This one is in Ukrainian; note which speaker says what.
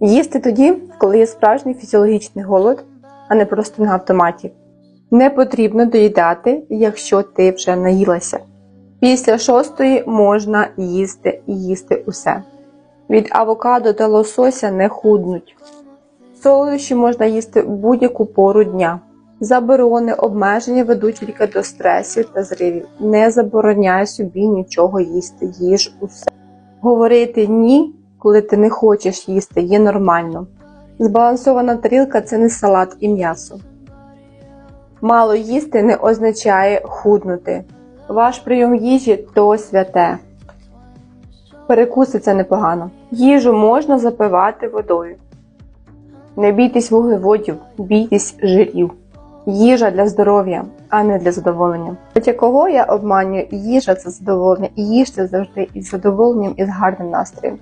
Speaker 1: Їсти тоді, коли є справжній фізіологічний голод, а не просто на автоматі. Не потрібно доїдати, якщо ти вже наїлася. Після шостої можна їсти і їсти усе. Від авокадо та лосося не худнуть. Солодощі можна їсти будь-яку пору дня. Заборони, обмеження ведуть тільки до стресів та зривів. Не забороняй собі нічого їсти, їж усе. Говорити ні, коли ти не хочеш їсти, є нормально. Збалансована тарілка це не салат і м'ясо. Мало їсти не означає худнути. Ваш прийом їжі то святе. Перекуси це непогано. Їжу можна запивати водою. Не бійтесь вуглеводів, бійтесь жирів. Їжа для здоров'я, а не для задоволення. Хоча кого я обманюю, їжа це задоволення, і їжте завжди із задоволенням і з гарним настроєм.